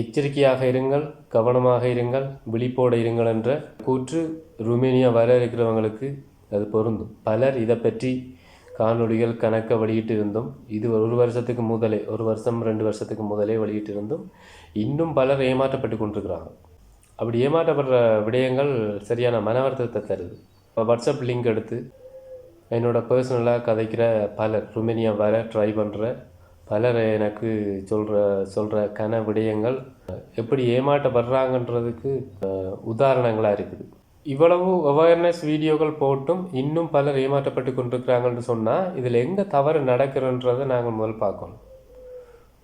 எச்சரிக்கையாக இருங்கள் கவனமாக இருங்கள் விழிப்போடு இருங்கள் என்ற கூற்று ருமேனியா வர இருக்கிறவங்களுக்கு அது பொருந்தும். பலர் இதை பற்றி காணொளிகள் கணக்க வெளியிட்டு இருந்தும் இது ஒரு வருஷத்துக்கு முதலே ஒரு வருஷம் ரெண்டு வருஷத்துக்கு முதலே வெளியிட்டு இருந்தும் இன்னும் பலர் ஏமாற்றப்பட்டு கொண்டிருக்கிறாங்க. அப்படி ஏமாற்றப்படுற விடயங்கள் சரியான மன வருத்தத்தை தருது. இப்போ வாட்ஸ்அப் லிங்க் எடுத்து என்னோட பர்சனலாக கதைக்கிற பலர் ருமேனியா வர ட்ரை பண்ணுற பலர் எனக்கு சொல்கிற சொல்கிற கன விடயங்கள் எப்படி ஏமாற்றப்படுறாங்கன்றதுக்கு உதாரணங்களாக இருக்குது. இவ்வளவு அவேர்னஸ் வீடியோக்கள் போட்டும் இன்னும் பலர் ஏமாற்றப்பட்டு கொண்டிருக்கிறாங்கன்னு சொன்னால் இதில் எங்கே தவறு நடக்கிறன்றதை நாங்கள் முதல் பார்க்கணும்.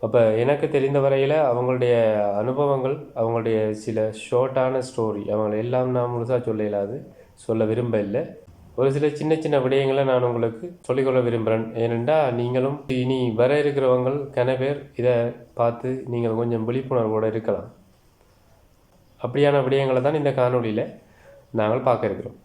அப்போ எனக்கு தெரிந்த வரையில் அவங்களுடைய அனுபவங்கள் அவங்களுடைய சில ஷார்ட்டான ஸ்டோரி அவங்களை எல்லாம் நான் முழுசாக சொல்ல இயலாது சொல்ல விரும்ப இல்லை. ஒரு சில சின்ன சின்ன விடயங்களை நான் உங்களுக்கு சொல்லிக்கொள்ள விரும்புகிறேன். ஏனென்றால் நீங்களும் இனி வர இருக்கிறவங்கள் கன பேர் இதை பார்த்து நீங்கள் கொஞ்சம் விழிப்புணர்வோடு இருக்கலாம். அப்படியான விடயங்களை தான் இந்த காணொளியில் நாங்கள் பார்க்க இருக்கிறோம்.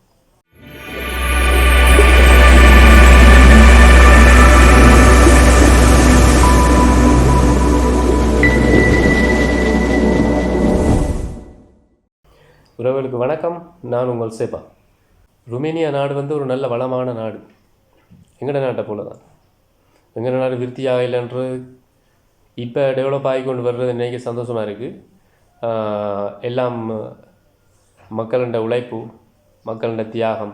உறவுகளுக்கு வணக்கம். நான் உங்கள் சேபா. ருமேனியா நாடு வந்து ஒரு நல்ல வளமான நாடு. எங்கட நாட்டை போல தான் எங்கட நாடு விருத்தியாக இல்லைன்று இப்போ டெவலப் ஆகி கொண்டு வர்றது இன்றைக்கி சந்தோஷமாக இருக்குது எல்லாம் மக்களண்ட உழைப்பு மக்களண்ட தியாகம்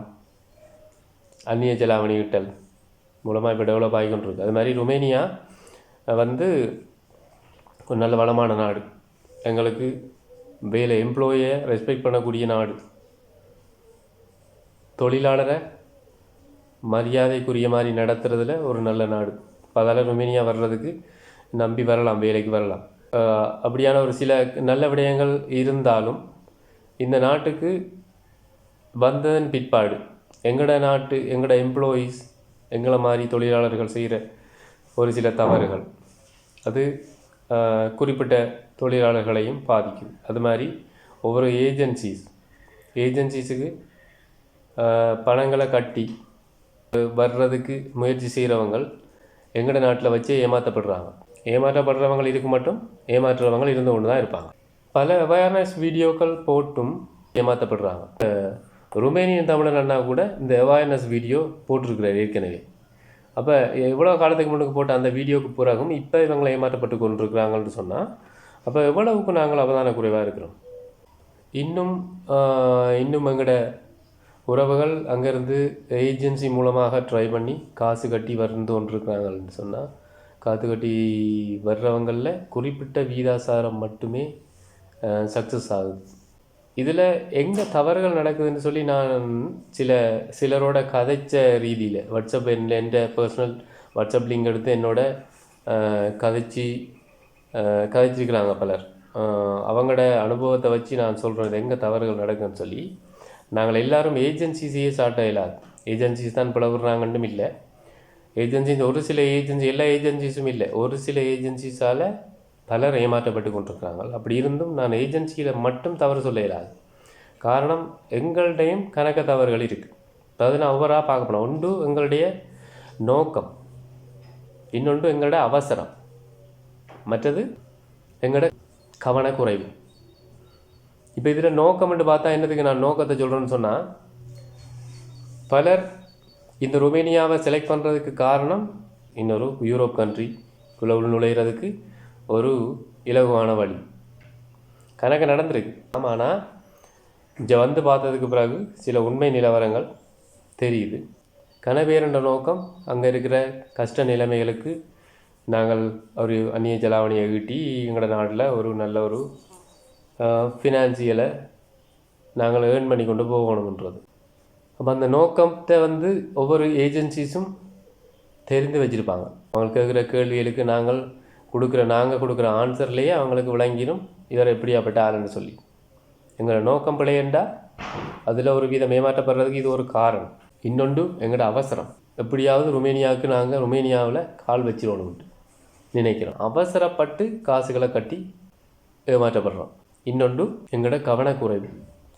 அந்நிய ஜலாவணி விட்டல் மூலமாக இப்போ டெவலப் ஆகி கொண்டிருக்கு அது மாதிரி ருமேனியா வந்து ஒரு நல்ல வளமான நாடு. எங்களுக்கு வேலை எம்ப்ளாயை ரெஸ்பெக்ட் பண்ணக்கூடிய நாடு. தொழிலாளரை மரியாதைக்குரிய மாதிரி நடத்துறதுல ஒரு நல்ல நாடு. அதால் ருமேனியா வர்றதுக்கு நம்பி வரலாம் வேலைக்கு வரலாம். அப்படியான ஒரு சில நல்ல விடயங்கள் இருந்தாலும் இந்த நாட்டுக்கு வந்ததன் பிற்பாடு எங்களோட நாட்டு எங்களோட எம்ப்ளாயீஸ் எங்களை மாதிரி தொழிலாளர்கள் செய்கிற ஒரு சில தவறுகள். அது குறிப்பிட்ட தொழிலாளர்களையும் பாதிக்கும் அது மாதிரி ஒவ்வொரு ஏஜென்சிஸ் ஏஜென்சிஸுக்கு பணங்களை கட்டி வர்றதுக்கு முயற்சி செய்கிறவங்க எங்களோட நாட்டில் வச்சு ஏமாற்றப்படுறாங்க ஏமாற்றப்படுறவங்க இதுக்கு மட்டும் ஏமாற்றுறவங்க இருந்து கொண்டு தான் இருப்பாங்க. பல அவேர்னஸ் வீடியோக்கள் போட்டும் ஏமாற்றப்படுறாங்க ருமேனியன் தமிழன் அண்ணா கூட இந்த அவேர்னஸ் வீடியோ போட்டிருக்கிறார் ஏற்கனவே. அப்போ எவ்வளோ காலத்துக்கு முன்னுக்கு போட்ட அந்த வீடியோக்கு பிறகும் இப்போ இவங்களை ஏமாற்றப்பட்டு கொண்டிருக்கிறாங்கன்னு சொன்னால் அப்போ எவ்வளவுக்கு நாங்கள் அவதான குறைவாக இருக்கிறோம்? இன்னும் இன்னும் எங்களோட உறவுகள் அங்கேருந்து ஏஜென்சி மூலமாக ட்ரை பண்ணி காசு கட்டி வந்து கொண்டிருக்கிறாங்கன்னு சொன்னால் காசு கட்டி வர்றவங்களில் குறிப்பிட்ட வீதாசாரம் மட்டுமே சக்ஸஸ் ஆகுது. இதில் எங்கே தவறுகள் நடக்குதுன்னு சொல்லி நான் சில சிலரோட கதைச்ச ரீதியில் வாட்ஸ்அப் என் என்ற பர்சனல் வாட்ஸ்அப் லிங்க் எடுத்து என்னோட கதைச்சி கதைச்சிருக்கிறாங்க பலர். அவங்களோட அனுபவத்தை வச்சு நான் சொல்கிறது எங்கே தவறுகள் நடக்குதுன்னு சொல்லி. நாங்கள் எல்லாரும் ஏஜென்சிஸையே ஸ்டார்ட் இயலாது. ஏஜென்சிஸ் தான் பிளவுறாங்கன்னும் இல்லை. ஏஜென்சி ஒரு சில ஏஜென்சி எல்லா ஏஜென்சிஸும் இல்லை. ஒரு சில ஏஜென்சிஸால் பலர் ஏமாற்றப்பட்டு கொண்டிருக்கிறாங்க அப்படி இருந்தும் நான் ஏஜென்சியில் மட்டும் தவறு சொல்ல இயலாது. காரணம் எங்கள்டையும் கணக்க தவறுகள் இருக்குது அதாவது நான் ஒவ்வொருவராக பார்க்க போனோம் ஒன்று எங்களுடைய நோக்கம். இன்னொன்று எங்களோட அவசரம். மற்றது எங்களோட கவனக்குறைவு. இப்போ இதில் நோக்கம்னு பார்த்தா என்னதுக்கு நான் நோக்கத்தை சொல்கிறேன்னு சொன்னால் பலர் இந்த ருமேனியாவை செலக்ட் பண்ணுறதுக்கு காரணம் இன்னொரு யூரோப் கண்ட்ரி குள்ள நுழையிறதுக்கு ஒரு இலகுவான வழி. கணக்கு நடந்திருக்கு. ஆமாம் ஆனால் இங்கே வந்து பார்த்ததுக்கு பிறகு சில உண்மை நிலவரங்கள் தெரியுது. கனவேரண்ட நோக்கம் அங்கே இருக்கிற கஷ்ட நிலைமைகளுக்கு நாங்கள் ஒரு அந்நிய ஜலாவணியை ஈட்டி எங்களோட நாட்டில் ஒரு நல்ல ஒரு ஃபினான்சியலை நாங்கள் ஏர்ன் பண்ணி கொண்டு போகணுன்றது அப்போ அந்த நோக்கத்தை வந்து ஒவ்வொரு ஏஜென்சிஸும் தெரிந்து வச்சுருப்பாங்க. அவங்க கேட்குற கேள்விகளுக்கு நாங்கள் கொடுக்குற நாங்கள் கொடுக்குற ஆன்சர்லேயே அவங்களுக்கு விளங்கிடும் இவர் எப்படியாப்பட்ட ஆளுன்னு சொல்லி. எங்களோட நோக்கம் பிழையண்டா அதில் ஒரு விதம் மேமாற்றப்படுறதுக்கு இது ஒரு காரணம். இன்னொன்று எங்களோட அவசரம். எப்படியாவது ருமேனியாவுக்கு நாங்கள் ருமேனியாவில் கால் வச்சிடணும்ட்டு நினைக்கிறோம். அவசரப்பட்டு காசுகளை கட்டி ஏமாற்றப்படுறோம். இன்னொன்று எங்களோட கவனக்குறைவு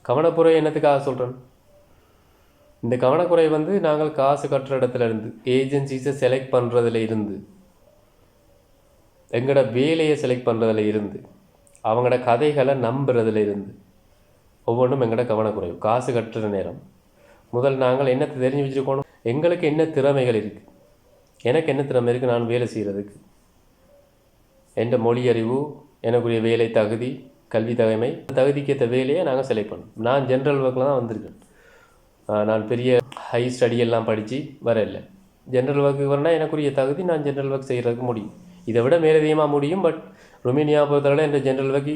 கவனக்குறைவு என்னத்துக்காக சொல்கிறேன் இந்த கவனக்குறை வந்து நாங்கள் காசு கட்டுற இடத்துல இருந்து ஏஜென்சிஸை செலக்ட் பண்ணுறதுல இருந்து எங்களோட வேலையை செலக்ட் பண்ணுறதுல இருந்து அவங்களோட கதைகளை நம்புறதுல இருந்து ஒவ்வொன்றும் எங்களோட கவனக்குறைவு காசு கட்டுற நேரம். முதல் நாங்கள் என்னத்தை தெரிஞ்சு வச்சுருக்கணும்? எங்களுக்கு என்ன திறமைகள் இருக்குது எனக்கு என்ன திறமை இருக்குது நான் வேலை செய்கிறதுக்கு என்ற மொழி அறிவு எனக்குரிய வேலை தகுதி கல்வி தகைமை தகுதிக்கேற்ற வேலையை நாங்கள் செலக்ட் பண்ணோம். நான் ஜென்ரல் ஒர்க்கில் தான் வந்திருக்கேன். நான் பெரிய ஹை ஸ்டடி எல்லாம் படித்து வரல ஜென்ரல் ஒர்க்கு வரனா எனக்குரிய தகுதி நான் ஜென்ரல் ஒர்க் செய்கிறதுக்கு முடியும். இதை விட மேலதிகமாக முடியும் பட் ரொமேனியா பொறுத்தவரை என்ற ஜென்ரல் ஒர்க்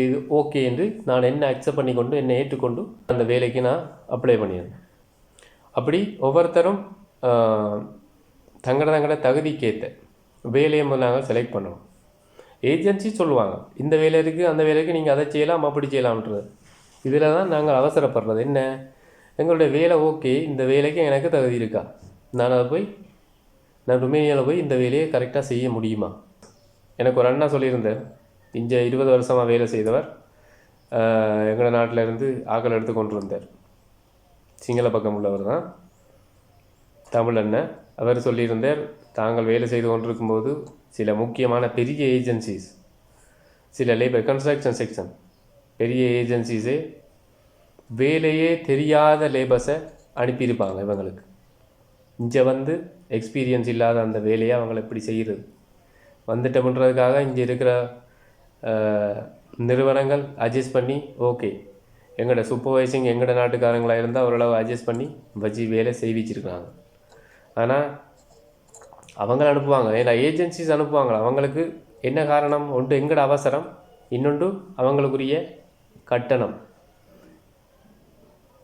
இது ஓகே என்று நான் என்ன அக்செப்ட் பண்ணி கொண்டு என்னை ஏற்றுக்கொண்டு அந்த வேலைக்கு நான் அப்ளை பண்ணியிருந்தேன். அப்படி ஒவ்வொருத்தரும் தங்கட தங்கட தகுதிக்கேற்ற வேலையை நாங்கள் செலக்ட் பண்ணுவோம் ஏஜென்சி சொல்லுவாங்க. இந்த வேலை இருக்குது அந்த வேலைக்கு நீங்கள் அதை செய்யலாம் அப்படி செய்யலாம்ன்றது. இதில் தான் நாங்கள் அவசரப்படுறது. என்ன? எங்களுடைய வேலை ஓகே இந்த வேலைக்கு எனக்கு தகுதி இருக்கா? நான் அதை போய் நான் ருமேனியாவில் போய் இந்த வேலையை கரெக்டாக செய்ய முடியுமா? எனக்கு ஒரு அண்ணா சொல்லியிருந்தார். இங்கே இருபது வருஷமாக வேலை செய்தவர். எங்கள் நாட்டிலேருந்து ஆக்கள் எடுத்து கொண்டு வந்தார் சிங்கள பக்கம் உள்ளவர் தான். தமிழ் அண்ணன். அவர் சொல்லியிருந்தார் தாங்கள் வேலை செய்து கொண்டிருக்கும்போது சில முக்கியமான பெரிய ஏஜென்சிஸ் சில லேபர் கன்ஸ்ட்ரக்ஷன் செக்ஷன் பெரிய ஏஜென்சிஸே வேலையே தெரியாத லேபர்ஸை அனுப்பியிருப்பாங்க இவங்களுக்கு. இங்கே வந்து எக்ஸ்பீரியன்ஸ் இல்லாத அந்த வேலையை அவங்கள எப்படி செய்கிறது வந்துட்டோம்ன்றதுக்காக இங்கே இருக்கிற நிறுவனங்கள் அட்ஜஸ்ட் பண்ணி ஓகே எங்களோட சூப்பர்வைசிங் எங்களோட நாட்டுக்காரங்களாக இருந்தால் ஓரளவு அட்ஜஸ்ட் பண்ணி வச்சு வேலை செய்விச்சிருக்காங்க ஆனால் அவங்கள அனுப்புவாங்க. ஏன்னா ஏஜென்சிஸ் அனுப்புவாங்க. அவங்களுக்கு என்ன காரணம்? ஒன்று எங்கட அவசரம்? இன்னொன்று அவங்களுக்குரிய கட்டணம்.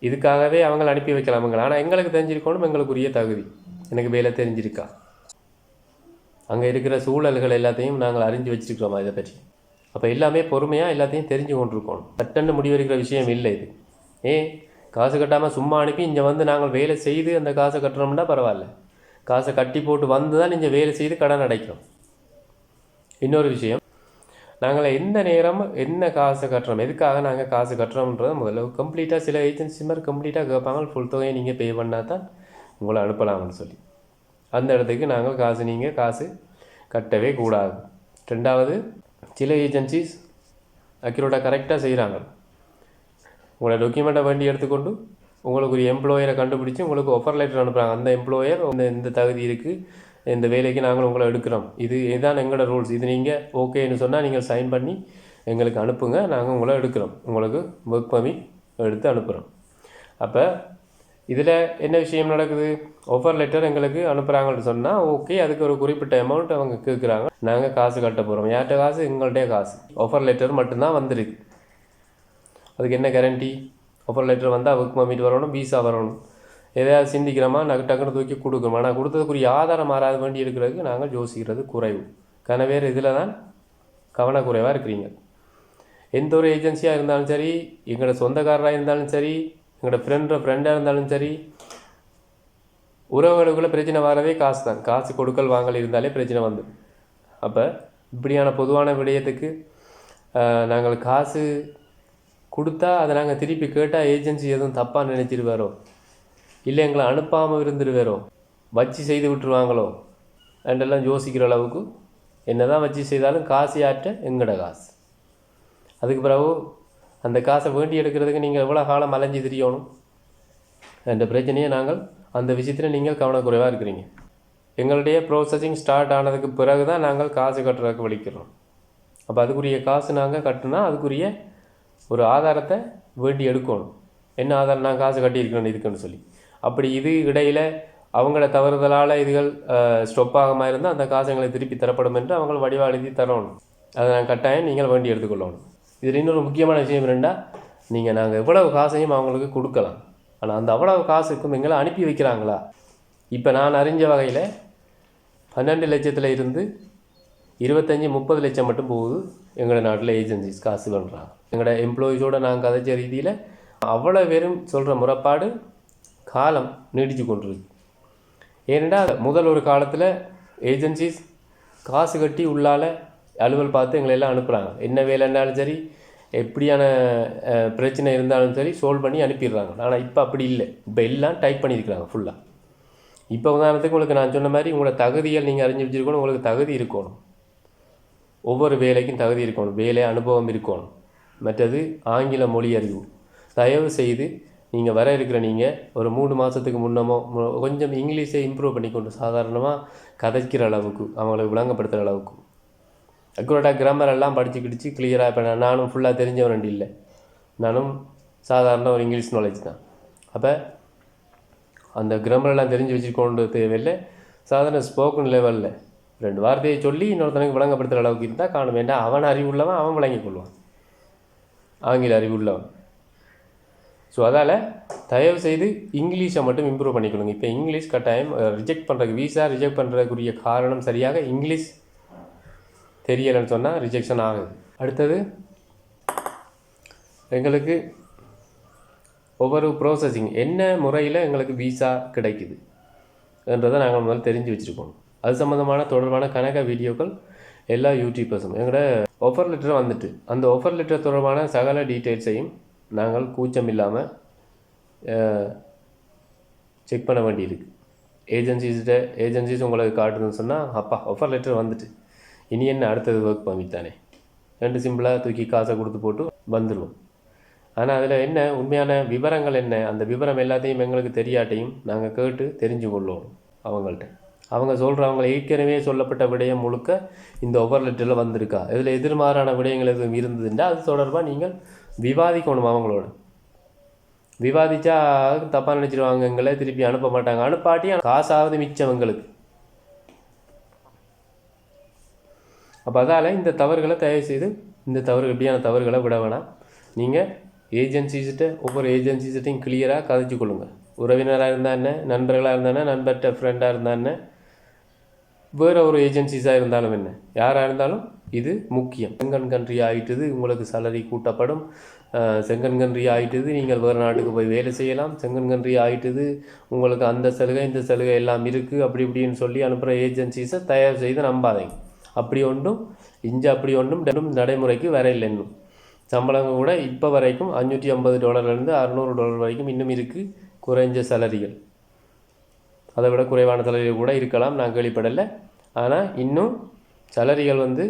இதுக்காகவே அவங்கள அனுப்பி வைக்கலாம் அவங்கள. ஆனால் எங்களுக்கு தெரிஞ்சிருக்கணும் எங்களுக்குரிய தகுதி. எனக்கு வேலை தெரிஞ்சிருக்கா? அங்கே இருக்கிற சூழல்கள் எல்லாத்தையும் நாங்கள் அறிஞ்சு வச்சிருக்கிறோமா இதை பற்றி? அப்போ எல்லாமே பொறுமையாக எல்லாத்தையும் தெரிஞ்சு கொண்டிருக்கணும். சட்டன்னு முடிவெடுக்கிற விஷயம் இல்லை இது. ஏன்? காசு கட்டாமல் சும்மா அனுப்பி இங்கே வந்து நாங்கள் வேலை செய்து அந்த காசை கட்டுறோம்னா பரவாயில்ல. காசை கட்டி போட்டு வந்து தான் நீங்கள் வேலை செய்து கடன் அடைக்கணும். இன்னொரு விஷயம் நாங்கள் எந்த நேரம் என்ன காசு கட்டுறோம் எதுக்காக நாங்கள் காசு கட்டுறோம்ன்றத முதல்ல கம்ப்ளீட்டாக சில ஏஜென்சி மாதிரி கம்ப்ளீட்டாக கேட்பாங்க ஃபுல் தொகையை நீங்கள் பே பண்ணால் தான் உங்களை அனுப்பலாம்னு சொல்லி. அந்த இடத்துக்கு நாங்கள் காசு நீங்கள் காசு கட்டவே கூடாது. ரெண்டாவது சில ஏஜென்சிஸ் அக்யூரேட்டாக கரெக்டாக செய்கிறாங்க உங்களோட டாக்குமெண்ட்டை வண்டி எடுத்துக்கொண்டு உங்களுக்கு ஒரு எம்ப்ளாயரை கண்டுபிடிச்சி உங்களுக்கு ஒஃபர் லெட்டர் அனுப்புகிறாங்க அந்த எம்ப்ளாயர் இந்த இந்த தகுதி இருக்குது இந்த வேலைக்கு நாங்கள் உங்களை எடுக்கிறோம். இது இதுதான் எங்களோட ரூல்ஸ் இது நீங்கள் ஓகேன்னு சொன்னால் நீங்கள் சைன் பண்ணி எங்களுக்கு அனுப்புங்க. நாங்கள் உங்களை எடுக்கிறோம். உங்களுக்கு ஒர்க் பர்மிட் எடுத்து அனுப்புகிறோம் அப்போ இதில் என்ன விஷயம் நடக்குது? ஆஃபர் லெட்டர் எங்களுக்கு அனுப்புகிறாங்கன்னு சொன்னால் ஓகே அதுக்கு ஒரு குறிப்பிட்ட அமௌண்ட் அவங்க கேட்குறாங்க நாங்கள் காசு கட்ட போகிறோம் யார்கிட்ட காசு? எங்கள்கிட்ட காசு. ஆஃபர் லெட்டர் மட்டும்தான் வந்திருக்கு. அதுக்கு என்ன கேரண்டி அப்புறம் லெட்டர் வந்தால் ஒர்க் மீட் வரணும் வீசா வரணும். எதையாவது சிந்திக்கிறோமா நாங்கள் டக்குன்னு தூக்கி கொடுக்கணும். ஆனால் கொடுத்ததுக்குரிய ஆதாரம் மாறாத வேண்டி இருக்கிறதுக்கு நாங்கள் யோசிக்கிறது குறைவு. கனவேர் இதில் தான் கவனக்குறைவாக இருக்கிறீங்க. எந்த ஒரு ஏஜென்சியாக இருந்தாலும் சரி எங்களோட சொந்தக்காரராக இருந்தாலும் சரி எங்களோட ஃப்ரெண்டோட ஃப்ரெண்டாக இருந்தாலும் சரி உறவுகளுக்குள்ள பிரச்சனை வரவே காசு தான் காசு கொடுக்கல் வாங்கல் இருந்தாலே பிரச்சனை வந்து. அப்போ இப்படியான பொதுவான விடயத்துக்கு நாங்கள் காசு கொடுத்தா அதை நாங்கள் திருப்பி கேட்டால் ஏஜென்சி எதுவும் தப்பாக நினைச்சிருவாரோ? இல்லை எங்களை அனுப்பாமல் இருந்துருவாரோ? வச்சு செய்து விட்டுருவாங்களோ? என்றெல்லாம் யோசிக்கிற அளவுக்கு என்ன தான் வச்சு செய்தாலும் காசு யாற்ற எங்கட காசு. அதுக்கு பிறகு அந்த காசை வேண்டி எடுக்கிறதுக்கு நீங்கள் எவ்வளோ காலம் அலைஞ்சு தெரியணும்? அந்த பிரச்சனையை நாங்கள் அந்த விஷயத்தில் நீங்கள் கவனக்குறைவாக இருக்கிறீங்க. எங்களுடைய ப்ரோசஸிங் ஸ்டார்ட் ஆனதுக்கு பிறகு தான் நாங்கள் காசு கட்டுறதுக்கு வலிக்கிறோம் அப்போ அதுக்குரிய காசு நாங்கள் கட்டினா அதுக்குரிய ஒரு ஆதாரத்தை வேண்டி எடுக்கணும். என்ன ஆதாரம்? நான் காசு கட்டியிருக்கணும் இதுக்குன்னு சொல்லி. அப்படி இது இடையில் அவங்கள தவறுதலால் இதுகள் ஸ்டொப் ஆகாமல் இருந்தால் அந்த காசு எங்களை திருப்பி தரப்படும் என்று அவங்களை வடிவா எழுதி தரணும். அதை நான் கட்டாயம் நீங்கள் வேண்டி எடுத்துக்கொள்ளணும். இதில் இன்னொரு முக்கியமான விஷயம் என்னென்னா நீங்கள் நாங்கள் எவ்வளவு காசையும் அவங்களுக்கு கொடுக்கலாம். ஆனால் அந்த அவ்வளவு காசுக்கும் எங்களை அனுப்பி வைக்கிறாங்களா? இப்போ நான் அறிஞ்ச வகையில் பன்னெண்டு லட்சத்தில் இருந்து இருபத்தஞ்சி முப்பது லட்சம் மட்டும் போகுது. எங்களோட நாட்டில் ஏஜென்சிஸ் காசு பண்ணுறாங்க எங்களோட எம்ப்ளாயீஸோட நாங்கள் கதைச்ச ரீதியில் அவ்வளோ பேரும் சொல்கிற முறைப்பாடு காலம் நீடித்து கொண்டிருக்கு. ஏனெண்டா முதல் ஒரு காலத்தில் ஏஜென்சிஸ் காசு கட்டி உள்ளால அலுவல் பார்த்து எங்களை எல்லாம் அனுப்புகிறாங்க என்ன வேலைன்னாலும் சரி எப்படியான பிரச்சனை இருந்தாலும் சரி சோல்வ் பண்ணி அனுப்பிடுறாங்க. ஆனால் இப்போ அப்படி இல்லை. இப்போ எல்லாம் டைப் பண்ணியிருக்கிறாங்க ஃபுல்லாக இப்போ உதாரணத்துக்கு உங்களுக்கு நான் சொன்ன மாதிரி உங்களோட தகுதிகள் நீங்கள் அறிஞ்சு வச்சுருக்கணும் உங்களுக்கு தகுதி இருக்கணும். ஒவ்வொரு வேலைக்கும் தகுதி இருக்கணும். வேலை அனுபவம் இருக்கணும். மற்றது ஆங்கில மொழி அறிவு. தயவு செய்து நீங்கள் வர இருக்கிற நீங்கள் ஒரு மூணு மாதத்துக்கு முன்னமோ கொஞ்சம் இங்கிலீஷை இம்ப்ரூவ் பண்ணிக்கொண்டு சாதாரணமாக கதைக்கிற அளவுக்கு அவங்களுக்கு விளங்கப்படுத்துகிற அளவுக்கு. அக்குரேட்டாக கிராமர் எல்லாம் படித்து கிடிச்சு கிளியராக இப்போ நான் நானும் ஃபுல்லாக தெரிஞ்சவன் இல்லை. நானும் சாதாரண ஒரு இங்கிலீஷ் நாலேஜ் தான். அப்போ அந்த grammar எல்லாம் தெரிஞ்சு வச்சுக்கொண்டு தேவையில்லை. சாதாரண ஸ்போக்கன் லெவலில் ரெண்டு வார்த்தையை சொல்லி இன்னொருத்தனுக்கு விளங்கப்படுத்துகிற அளவுக்கு இருந்தால் காணும். வேண்டாம் அவன் அறிவுள்ளவன் அவன் விளங்கிக் கொள்வான். ஆங்கில அறிவுள்ளவன். ஸோ அதால் தயவு செய்து இங்கிலீஷை மட்டும் இம்ப்ரூவ் பண்ணிக்கொள்ளுங்க. இப்போ இங்கிலீஷ் கட்டாயம் ரிஜெக்ட் பண்ணுறதுக்கு வீசா ரிஜெக்ட் பண்ணுறதுக்குரிய காரணம் சரியாக இங்கிலீஷ் தெரியலைன்னு சொன்னால் ரிஜெக்ஷன் ஆகுது. அடுத்தது எங்களுக்கு ஒவ்வொரு ப்ரோசஸிங் என்ன முறையில் எங்களுக்கு விசா கிடைக்குது என்றதை நாங்கள் முதல்ல தெரிஞ்சு வச்சுருக்கோம். அது சம்மந்தமான தொடர்பான கணக்க வீடியோக்கள் எல்லா யூடியூபர்ஸும் எங்களோட ஆஃபர் லெட்டர் வந்துட்டு. அந்த ஆஃபர் லெட்டர் தொடர்பான சகல டீட்டெயில்ஸையும் நாங்கள் கூச்சம் இல்லாமல் செக் பண்ண வேண்டியிருக்கு. ஏஜென்சிஸ்கிட்ட ஏஜென்சிஸ் உங்களுக்கு காட்டுதுன்னு சொன்னால் அப்பா ஆஃபர் லெட்டர் வந்துட்டு. இனி என்ன அடுத்தது ஒர்க் பண்ணித்தானே தானே. ரெண்டு சிம்பிளாக தூக்கி காசை கொடுத்து போட்டு வந்துடுவோம் ஆனால் அதில் என்ன உண்மையான விவரங்கள் என்ன? அந்த விவரம் எல்லாத்தையும் எங்களுக்கு தெரியாட்டையும் நாங்கள் கேட்டு தெரிஞ்சு கொள்ளுவோம் அவங்கள்ட்ட. அவங்க சொல்கிறவங்க ஏற்கனவே சொல்லப்பட்ட விடயம் முழுக்க இந்த ஒவ்வொரு லெட்டரில் வந்திருக்கா? இதில் எதிர்மாறான விடயங்கள் எதுவும் இருந்ததுன்னா அது தொடர்பாக நீங்கள் விவாதிக்கணும் அவங்களோட? விவாதிச்சா தப்பாக நினச்சிருவாங்க எங்களை திருப்பி அனுப்ப மாட்டாங்க. அனுப்பாட்டி காசாவது மிச்சம் எங்களுக்கு. அப்போ அதால் இந்த தவறுகளை தயவு செய்து இந்த தவறு இப்படியான தவறுகளை விட வேணாம். நீங்கள் ஏஜென்சிஸ்கிட்ட ஒவ்வொரு ஏஜென்சிஸ்கிட்டையும் கிளியராக கதைச்சு கொள்ளுங்கள் உறவினராக இருந்தா என்ன? நண்பர்களாக இருந்தா நண்பர்கிட்ட ஃப்ரெண்டாக இருந்தா என்ன? வேறு ஒரு ஏஜென்சிஸாக இருந்தாலும் என்ன? யாராக இருந்தாலும் இது முக்கியம். செங்கன் கண்ட்ரி ஆகிட்டது உங்களுக்கு சலரி கூட்டப்படும். செங்கன் கண்ட்ரி ஆகிட்டது நீங்கள் வேறு நாட்டுக்கு போய் வேலை செய்யலாம். செங்கன் கண்ட்ரி ஆகிட்டுது உங்களுக்கு அந்த சலுகை இந்த சலுகை எல்லாம் இருக்குது அப்படி இப்படின்னு சொல்லி அனுப்புகிற ஏஜென்சிஸை தயார் செய்து நம்பாதீங்க. அப்படி ஒன்றும் இஞ்சி அப்படி ஒன்றும் நடைமுறைக்கு வர இல்லை இன்னும். சம்பளம் கூட இப்போ வரைக்கும் அஞ்சூற்றி ஐம்பது டாலர்லேருந்து அறநூறு டாலர் வரைக்கும் இன்னும் இருக்குது குறைஞ்ச சலரிகள் அதை விட குறைவான சலரிகள் கூட இருக்கலாம் நான் கேள்விப்படலை. ஆனால் இன்னும் சலரிகள் வந்து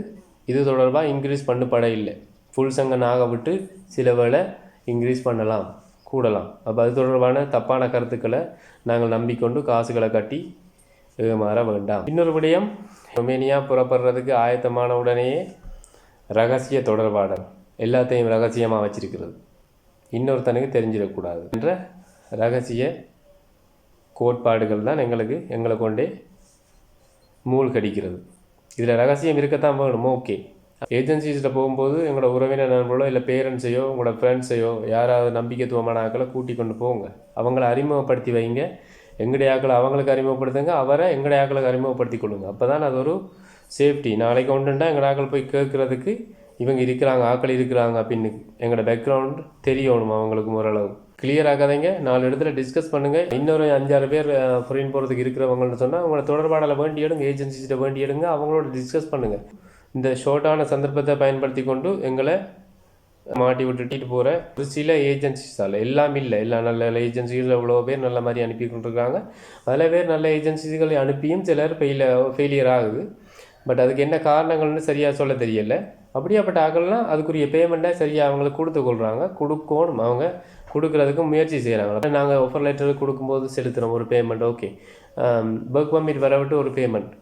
இது தொடர்பாக இன்க்ரீஸ் பண்ணப்பட இல்லை ஃபுல் சங்கன் ஆக விட்டு சில வேளை இன்க்ரீஸ் பண்ணலாம் கூடலாம். அப்போ அது தொடர்பான தப்பான கருத்துக்களை நாங்கள் நம்பிக்கொண்டு காசுகளை கட்டி மாற வேண்டாம். இன்னொரு விடயம் ரொமேனியா புறப்படுறதுக்கு ஆயத்தமான உடனேயே ரகசிய தொடர்பாடல். எல்லாத்தையும் ரகசியமாக வச்சிருக்கிறது. இன்னொருத்தனுக்கு தெரிஞ்சிடக்கூடாது என்ற ரகசிய கோட்பாடுகள் தான் எங்களுக்கு எங்களை கொண்டே மூழ்கடிக்கிறது. இதில் ரகசியம் இருக்கத்தான் போகணுமோ ஓகே. ஏஜென்சிஸில் போகும்போது எங்களோட உறவினர் நண்பர்களோ இல்லை பேரண்ட்ஸையோ உங்களோட ஃப்ரெண்ட்ஸையோ யாராவது நம்பிக்கைத்துவமான ஆக்களை கூட்டி கொண்டு போங்க. அவங்கள அறிமுகப்படுத்தி வைங்க. எங்களுடைய ஆக்களை அவங்களுக்கு அறிமுகப்படுத்துங்க அவரை எங்களுடைய ஆக்களுக்கு அறிமுகப்படுத்தி கொள்ளுங்க. அப்போ தான் அது ஒரு சேஃப்டி நாளைக்கு ஒன்றுண்டா எங்கள் ஆக்கள் போய் கேட்குறதுக்கு இவங்க இருக்கிறாங்க ஆக்கள் இருக்கிறாங்க அப்படின்னு எங்களோட பேக்ரவுண்ட் தெரியணும் அவங்களுக்கு ஓரளவு. கிளியர் ஆகாதீங்க. நாலு இடத்துல டிஸ்கஸ் பண்ணுங்கள் இன்னொரு அஞ்சாறு பேர் ஃபாரின் போகிறதுக்கு இருக்கிறவங்கன்னு சொன்னால் அவங்கள தொடர்பாடலை வேண்டி எடுங்க ஏஜென்சிஸ்கிட்ட வேண்டி எடுங்க அவங்களோட டிஸ்கஸ் பண்ணுங்கள் இந்த ஷார்ட்டான சந்தர்ப்பத்தை பயன்படுத்தி கொண்டு எங்களை மாட்டி விட்டுட்டு போகிற ஒரு சில ஏஜென்சிஸால் எல்லாம் இல்லை. எல்லா நல்ல நல்ல ஏஜென்சிகள் எவ்வளோ பேர் நல்ல மாதிரி அனுப்பி கொண்டிருக்காங்க. பல பேர் நல்ல ஏஜென்சிகளை அனுப்பியும் சிலர் ஃபெயில ஃபெயிலியர் ஆகுது. பட் அதுக்கு என்ன காரணங்கள்னு சரியாக சொல்ல தெரியலை. அப்படியாப்பட்ட ஆக்கள்லாம் அதுக்குரிய பேமெண்ட்டை சரியாக அவங்களுக்கு கொடுத்து கொள்கிறாங்க கொடுக்கணும். அவங்க கொடுக்குறதுக்கு முயற்சி செய்கிறாங்க நாங்கள் ஆஃபர் லெட்டர் கொடுக்கும்போது செலுத்துகிறோம் ஒரு பேமெண்ட் ஓகே ஒர்க் பர்மிட் வர விட்டு ஒரு பேமெண்ட்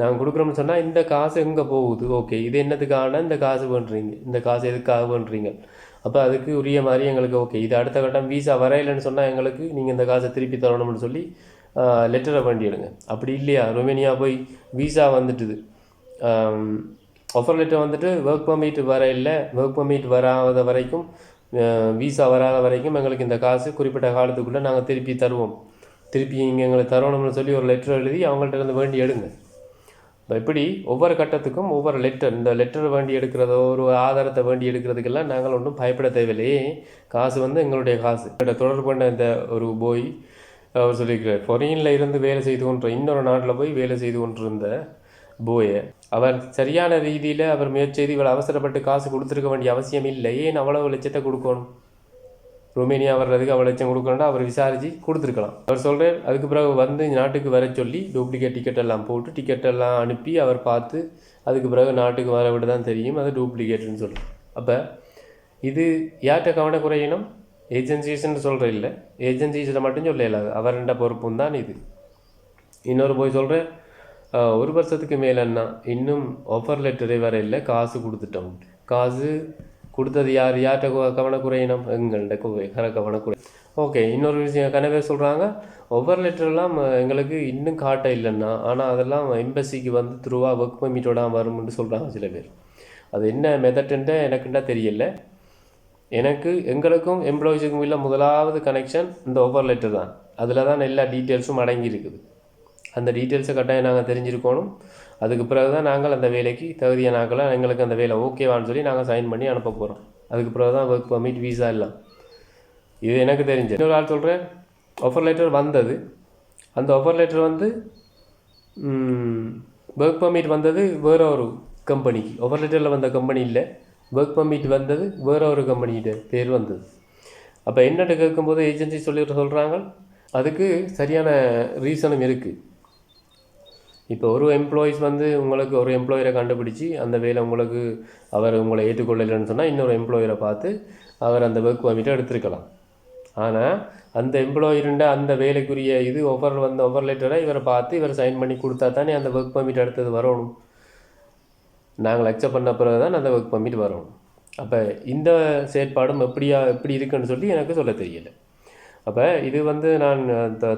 நாங்கள் கொடுக்குறோம்னு சொன்னால் இந்த காசு எங்கே போகுது? ஓகே இது என்னத்துக்கான இந்த காசு பண்ணுறீங்க இந்த காசு எதுக்காக பண்ணுறீங்க அப்போ அதுக்கு உரிய மாதிரி எங்களுக்கு ஓகே இது அடுத்த கட்டம் வீசா வரையிலன்னு சொன்னால் எங்களுக்கு நீங்கள் இந்த காசை திருப்பி தரணும்னு சொல்லி லெட்டரை பண்ணிவிடுங்க அப்படி இல்லையா? ரொமேனியா போய் வீசா வந்துட்டுது. ஆஃபர் லெட்டர் வந்துட்டு ஒர்க் பர்மிட் வர இல்லை ஒர்க் பர்மிட் வராத வரைக்கும் வீசா வராத வரைக்கும் எங்களுக்கு இந்த காசு குறிப்பிட்ட காலத்துக்குள்ளே நாங்கள் திருப்பி தருவோம். திருப்பி இங்கே எங்களுக்கு தரணும்னு சொல்லி ஒரு லெட்டர் எழுதி அவங்கள்ட்ட இருந்து வேண்டி எடுங்க. இப்போ இப்படி ஒவ்வொரு கட்டத்துக்கும் ஒவ்வொரு லெட்டர் இந்த லெட்டர் வேண்டி எடுக்கிறதோ ஒரு ஆதாரத்தை வேண்டி எடுக்கிறதுக்கெல்லாம் நாங்கள் ஒன்றும் பயப்பட தேவையில்லையே. காசு வந்து எங்களுடைய காசு. எங்கள்ட்ட தொடர்பு கொண்ட இந்த ஒரு போய் அவர் சொல்லியிருக்கிறார் ஃபொரினில் இருந்து வேலை செய்து கொண்டு இன்னொரு நாட்டில் போய் வேலை செய்து கொண்டிருந்த போயே. அவர் சரியான ரீதியில் அவர் முயற்சி செய்து இவள் அவசரப்பட்டு காசு கொடுத்துருக்க வேண்டிய அவசியம் இல்லை. ஏன் அவ்வளவு லட்சத்தை கொடுக்கணும்? ருமேனியா வர்றதுக்கு அவ்வளோ லட்சம் கொடுக்கணும்னா அவர் விசாரித்து கொடுத்துருக்கலாம். அவர் சொல்கிறார் அதுக்கு பிறகு வந்து நாட்டுக்கு வர சொல்லி டூப்ளிகேட் டிக்கெட் எல்லாம் போட்டு டிக்கெட் எல்லாம் அனுப்பி அவர் பார்த்து அதுக்கு பிறகு நாட்டுக்கு வர விட தான் தெரியும் அது டூப்ளிகேட்னு சொல்கிறேன் அப்போ இது யார்கிட்ட கவனக்குறையினம் ஏஜென்சிஸ்ன்னு சொல்கிற இல்லை. ஏஜென்சிஸில் மட்டும் சொல்ல இல்லாது அவர்கிட்ட பொறுப்பும் தான் இது. இன்னொரு போய் சொல்கிறேன் ஒரு வருஷத்துக்கு மேலேன்னா இன்னும் ஆஃபர் லெட்டரே வர இல்லை காசு கொடுத்துட்டோம். காசு கொடுத்தது யார்? யார்கிட்ட கவனக்குறையினம் எங்கள்கிட்ட கவனக்குறை ஓகே இன்னொரு விஷயம் கனவே சொல்கிறாங்க ஒவ்வொரு லெட்டர்லாம் எங்களுக்கு இன்னும் காட்ட இல்லைன்னா ஆனால் அதெல்லாம் எம்பசிக்கு வந்து த்ரூவாக ஒர்க் பர்மிட்டோட வரும்னு சொல்கிறாங்க சில பேர். அது என்ன மெத்தட்டுன்ட்டு எனக்குண்டா தெரியல. எனக்கு எங்களுக்கும் எம்ப்ளாயிஸுக்கும் உள்ள முதலாவது கனெக்ஷன் இந்த ஒவ்வொரு லெட்டர் தான். அதில் தான் எல்லா டீட்டெயில்ஸும் அடங்கி இருக்குது அந்த டீட்டெயில்ஸை கட்டாயம் நாங்கள் தெரிஞ்சிருக்கணும். அதுக்கு பிறகு தான் நாங்கள் அந்த வேலைக்கு தகுதியான ஆக்களை எங்களுக்கு அந்த வேலை ஓகேவான்னு சொல்லி நாங்கள் சைன் பண்ணி அனுப்ப போகிறோம் அதுக்கு பிறகு தான் ஒர்க் பர்மிட் வீசா எல்லாம். இது எனக்கு தெரிஞ்சு இன்னொரு ஆள் சொல்கிறேன் ஆஃபர் லெட்டர் வந்தது. அந்த ஆஃபர் லெட்டர் வந்து ஒர்க் பர்மிட் வந்தது வேறு ஒரு கம்பெனிக்கு ஆஃபர் லெட்டரில் வந்த கம்பெனி இல்லை. ஒர்க் பர்மிட் வந்தது வேறு ஒரு கம்பெனிகிட்ட பேர் வந்தது. அப்போ என்னட்டு கேட்கும்போது ஏஜென்சி சொல்லி சொல்கிறாங்க அதுக்கு சரியான ரீசனும் இருக்குது இப்போ ஒரு எம்ப்ளாயிஸ் வந்து உங்களுக்கு ஒரு எம்ப்ளாயரை கண்டுபிடிச்சி அந்த வேலை உங்களுக்கு அவர் உங்களை ஏற்றுக்கொள்ளலைன்னு சொன்னால் இன்னொரு எம்ப்ளாயரை பார்த்து அவர் அந்த ஒர்க் பர்மிட்டை எடுத்திருக்கலாம். ஆனால் அந்த எம்ப்ளாயருண்ட அந்த வேலைக்குரிய இது ஒவ்வொரு வந்த ஒவ்வொரு லெட்டரை இவரை பார்த்து இவர் சைன் பண்ணி கொடுத்தா தானே அந்த ஒர்க் பர்மிட் அடுத்தது வரணும். நாங்கள் அக்செப்ட் பண்ண பிறகு தான் அந்த ஒர்க் பர்மிட் வரணும். அப்போ இந்த செயற்பாடும் எப்படியா எப்படி இருக்குன்னு சொல்லி எனக்கு சொல்ல தெரியலை. அப்போ இது வந்து நான்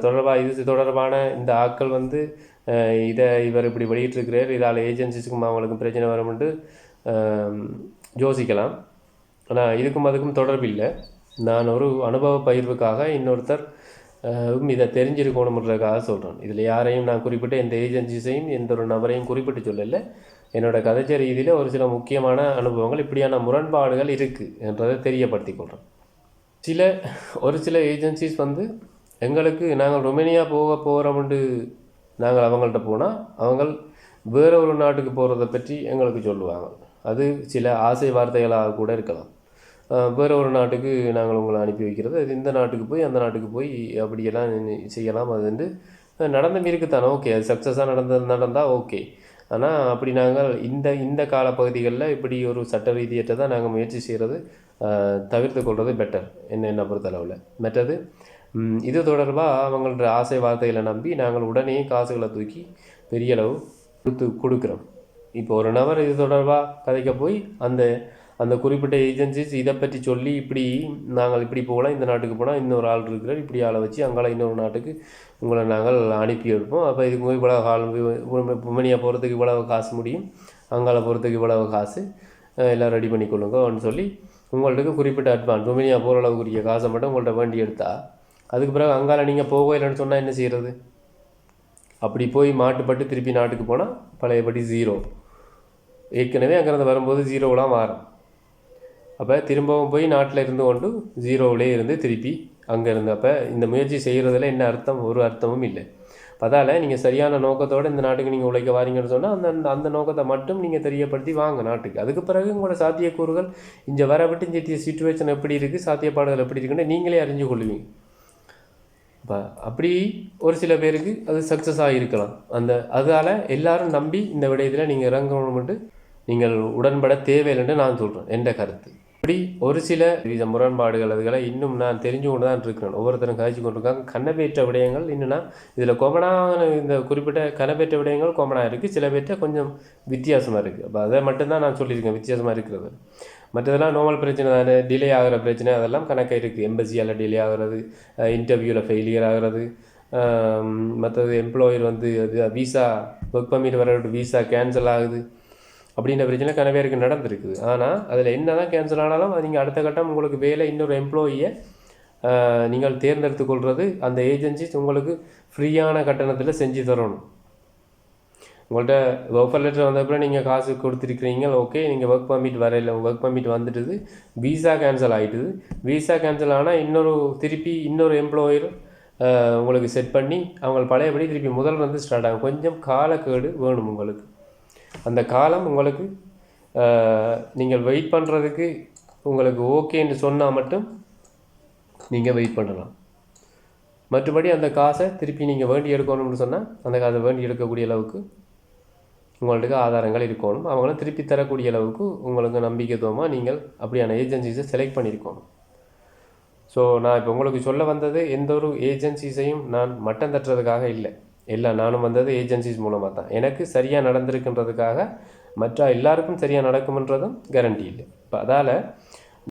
தொடர்பாக இது தொடர்பான இந்த ஆட்கள் வந்து இதை இவர் இப்படி வெளியிட்டிருக்கிறார். இதால் ஏஜென்சிஸுக்கும் அவங்களுக்கும் பிரச்சனை வரும்னு யோசிக்கலாம். ஆனால் இதுக்கும் அதுக்கும் தொடர்பு இல்லை. நான் ஒரு அனுபவ பகிர்வுக்காக இன்னொருத்தர் இதை தெரிஞ்சிருக்கணுன்றதுக்காக சொல்கிறேன் இதில் யாரையும் நான் குறிப்பிட்டு எந்த ஏஜென்சிஸையும் எந்த ஒரு நபரையும் குறிப்பிட்டு சொல்லலை. என்னோட கதைச்ச ரீதியில் ஒரு சில முக்கியமான அனுபவங்கள் இப்படியான முரண்பாடுகள் இருக்குது என்றதை தெரியப்படுத்திக் கொள்கிறேன் சில ஒரு சில ஏஜென்சிஸ் வந்து எங்களுக்கு நாங்கள் ரொமேனியா போக போகிறோம்ண்டு நாங்கள் அவங்கள்ட்ட போனால் அவங்க வேறு ஒரு நாட்டுக்கு போகிறத பற்றி எங்களுக்கு சொல்லுவாங்க. அது சில ஆசை வார்த்தைகளாக கூட இருக்கலாம். வேறு ஒரு நாட்டுக்கு நாங்கள் உங்களை அனுப்பி வைக்கிறது அது இந்த நாட்டுக்கு போய் அந்த நாட்டுக்கு போய் அப்படியெல்லாம் செய்யலாம் அது வந்து நடந்த இருக்குத்தானே ஓகே அது சக்ஸஸாக நடந்த நடந்தால் ஓகே. ஆனால் அப்படி நாங்கள் இந்த இந்த காலப்பகுதிகளில் இப்படி ஒரு சட்ட ரீதியற்ற தான் நாங்கள் முயற்சி செய்கிறது தவிர்த்து கொள்வது பெட்டர் என்ன என்னை பொறுத்தளவில். மற்றது இது தொடர்பாக அவங்களோட ஆசை வார்த்தைகளை நம்பி நாங்கள் உடனே காசுகளை தூக்கி பெரிய அளவு கொடுத்து கொடுக்குறோம். இப்போ ஒரு நபர் இது தொடர்பாக கதைக்க போய் அந்த அந்த குறிப்பிட்ட ஏஜென்சிஸ் இதை பற்றி சொல்லி இப்படி நாங்கள் இப்படி போகலாம் இந்த நாட்டுக்கு போனால் இன்னொரு ஆள் இருக்கிறார் இப்படி ஆளை வச்சு அங்கால இன்னொரு நாட்டுக்கு உங்களை நாங்கள் அனுப்பி வைப்போம். அப்போ இதுக்கு போய் இவ்வளவு காலம் உமனியாக போகிறதுக்கு இவ்வளவு காசு முடியும் அங்கால போகிறதுக்கு இவ்வளவு காசு எல்லாம் ரெடி பண்ணி கொள்ளுங்கன்னு சொல்லி உங்களுக்கு குறிப்பிட்ட அட்வான்ஸ் உமனியாக போகிற அளவுக்குரிய காசை மட்டும் உங்கள்கிட்ட வேண்டி எடுத்தால் அதுக்கு பிறகு அங்கால நீங்கள் போக இல்லைன்னு சொன்னால் என்ன செய்கிறது அப்படி போய் மாட்டுப்பட்டு திருப்பி நாட்டுக்கு போனால் பழையபடி ஜீரோ ஏற்கனவே அங்கேருந்து வரும்போது ஜீரோவெலாம் மாறும். அப்போ திரும்பவும் போய் நாட்டில் இருந்து கொண்டு ஜீரோவிலே இருந்து திருப்பி அங்கே இருந்து. அப்போ இந்த முயற்சி செய்கிறதுல என்ன அர்த்தம்? ஒரு அர்த்தமும் இல்லை. அதால் நீங்கள் சரியான நோக்கத்தோடு இந்த நாட்டுக்கு நீங்கள் உழைக்க வாரீங்கன்னு சொன்னால் அந்த அந்த- அந்த நோக்கத்தை மட்டும் நீங்கள் தெரியப்படுத்தி வாங்க நாட்டுக்கு. அதுக்கு பிறகு உங்களோட சாத்தியக்கூறுகள் இங்கே வர விட்டு இந்த சுச்சுவேஷன் எப்படி இருக்குது சாத்தியப்பாடுகள் எப்படி இருக்குன்னு நீங்களே அறிஞ்சு கொள்வீங்க. இப்போ அப்படி ஒரு சில பேருக்கு அது சக்ஸஸ் ஆகியிருக்கலாம் அந்த அதால் எல்லாரும் நம்பி இந்த விடயத்தில் நீங்கள் இறங்கணும்ட்டு நீங்கள் உடன்பட தேவையில்லைன்னு நான் சொல்கிறேன் எந்த கருத்து. இப்படி ஒரு சில வித முரண்பாடுகள் அதுகளை இன்னும் நான் தெரிஞ்சு கொண்டு தான் இருக்கிறேன். ஒவ்வொருத்தரும் காய்ச்சி கொண்டிருக்காங்க. கண்ணபேற்ற விடயங்கள் என்னென்னா இதில் கொமனான இந்த குறிப்பிட்ட கண்ணபேற்ற விடயங்கள் கொமனாக இருக்குது சில பேர்ட்ட கொஞ்சம் வித்தியாசமாக இருக்குது அப்போ அதை மட்டும்தான் நான் சொல்லியிருக்கேன். வித்தியாசமாக இருக்கிறது. மற்றதெல்லாம் நார்மல் பிரச்சனை தானே. டிலே ஆகிற பிரச்சனை அதெல்லாம் கணக்காக இருக்குது எம்பசியால் டிலே ஆகிறது இன்டர்வியூவில் ஃபெயிலியர் ஆகிறது மற்றது எம்ப்ளாயர் வந்து அது விசா ஒர்க் பண்ணிட்டு வர விசா கேன்சல் ஆகுது. அப்படின்ற பிரச்சனை கனவேருக்கு நடந்திருக்குது. ஆனால் அதில் என்ன தான் கேன்சல் ஆனாலும் நீங்கள் அடுத்த கட்டம் உங்களுக்கு வேலை இன்னொரு எம்ப்ளாயியை நீங்கள் தேர்ந்தெடுத்து கொள்வது அந்த ஏஜென்சிஸ் உங்களுக்கு ஃப்ரீயான கட்டணத்தில் செஞ்சு தரணும். உங்கள்கிட்ட ஆஃபர் லெட்டர் வந்தப்பறம் நீங்கள் காசு கொடுத்துருக்கிறீங்க ஓகே நீங்கள் ஒர்க் பர்மிட் வரையில ஒர்க் பர்மிட் வந்துட்டுது விசா கேன்சல் ஆகிட்டுது விசா கேன்சல் ஆனால் இன்னொரு திருப்பி இன்னொரு எம்ப்ளாயர் உங்களுக்கு செட் பண்ணி அவங்க பழையபடி திருப்பி முதல்ல இருந்து ஸ்டார்ட் ஆகும். கொஞ்சம் காலக்கேடு வேணும் உங்களுக்கு. அந்த காலம் உங்களுக்கு நீங்கள் வெயிட் பண்ணுறதுக்கு உங்களுக்கு ஓகேன்னு சொன்னால் மட்டும் நீங்கள் வெயிட் பண்ணலாம். மற்றபடி அந்த காசை திருப்பி நீங்கள் வேண்டி எடுக்கணும்னு சொன்னால் அந்த காசை வேண்டி எடுக்கக்கூடிய அளவுக்கு உங்கள்கிட்ட ஆதாரங்கள் இருக்கணும். அவங்களும் திருப்பி தரக்கூடிய அளவுக்கு உங்களுக்கு நம்பிக்கைத்துவமாக நீங்கள் அப்படியான ஏஜென்சிஸை செலக்ட் பண்ணியிருக்கணும் ஸோ நான் இப்போ உங்களுக்கு சொல்ல வந்தது எந்த ஒரு ஏஜென்சிஸையும் நான் மட்டம் தட்டுறதுக்காக இல்லை. இல்லை நானும் வந்தது ஏஜென்சிஸ் மூலமாக தான். எனக்கு சரியாக நடந்திருக்குன்றதுக்காக மற்ற எல்லாருக்கும் சரியாக நடக்கும்ன்றதும் கேரண்டி இல்லை. இப்போ அதால்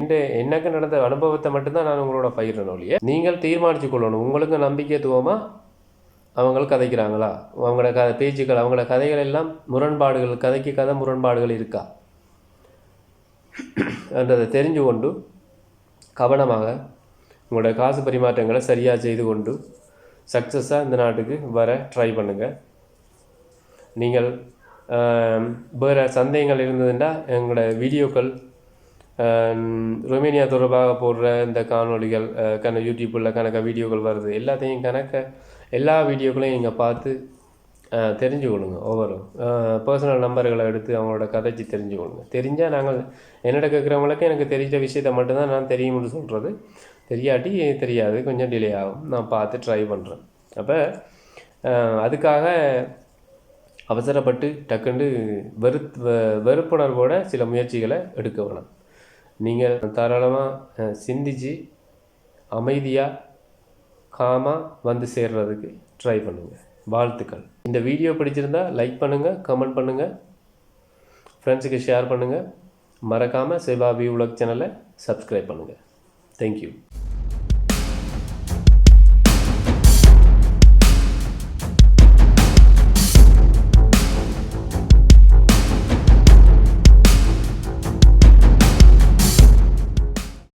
இந்த எனக்கு நடந்த அனுபவத்தை மட்டும்தான் நான் உங்களோட பயிரணும் இல்லையே நீங்கள் தீர்மானித்து கொள்ளணும். உங்களுக்கு நம்பிக்கைத்துவமாக அவங்கள் கதைக்கிறாங்களா? அவங்களோட க பேச்சுக்கள் அவங்களோட கதைகள் எல்லாம் முரண்பாடுகள் கதைக்கு கதை முரண்பாடுகள் இருக்கா? என்றதை தெரிஞ்சு கொண்டு கவனமாக உங்களோட காசு பரிமாற்றங்களை சரியாக செய்து கொண்டு சக்ஸஸாக இந்த நாட்டுக்கு வர ட்ரை பண்ணுங்கள் நீங்கள் வேறு சந்தேகங்கள் இருந்ததுன்னா எங்களோட வீடியோக்கள் ரொமேனியா தொடர்பாக போடுற இந்த காணொளிகள் கணக்கு கண யூடியூப்பில் கணக்க வீடியோக்கள் வருது. எல்லாத்தையும் கணக்க எல்லா வீடியோக்களையும் நீங்கள் பார்த்து தெரிஞ்சு கொள்ளுங்க ஒவ்வொரு பர்சனல் நம்பர்களை எடுத்து அவங்களோட கதைச்சி தெரிஞ்சுக்கொள்ளுங்க. தெரிஞ்சால் நாங்கள் என்னோட கேட்குறவங்களுக்கு எனக்கு தெரிஞ்ச விஷயத்த மட்டும்தான் நான் தெரியும்னு சொல்கிறது தெரியாட்டி தெரியாது கொஞ்சம் டிலே ஆகும். நான் பார்த்து ட்ரை பண்ணுறேன் அப்போ அதுக்காக அவசரப்பட்டு டக்குண்டு வெறு வெறுப்புணர்வோட சில முயற்சிகளை எடுக்க வேணாம். நீங்கள் தாராளமாக சிந்திச்சு அமைதியாக காமாக வந்து சேர்றதுக்கு ட்ரை பண்ணுங்கள் வாழ்த்துக்கள். இந்த வீடியோ பிடிச்சிருந்தா லைக் பண்ணுங்கள் கமெண்ட் பண்ணுங்கள் ஃப்ரெண்ட்ஸுக்கு ஷேர் பண்ணுங்கள் மறக்காமல் செபாபி உலக் சேனலை சப்ஸ்கிரைப் பண்ணுங்கள் தேங்க்யூ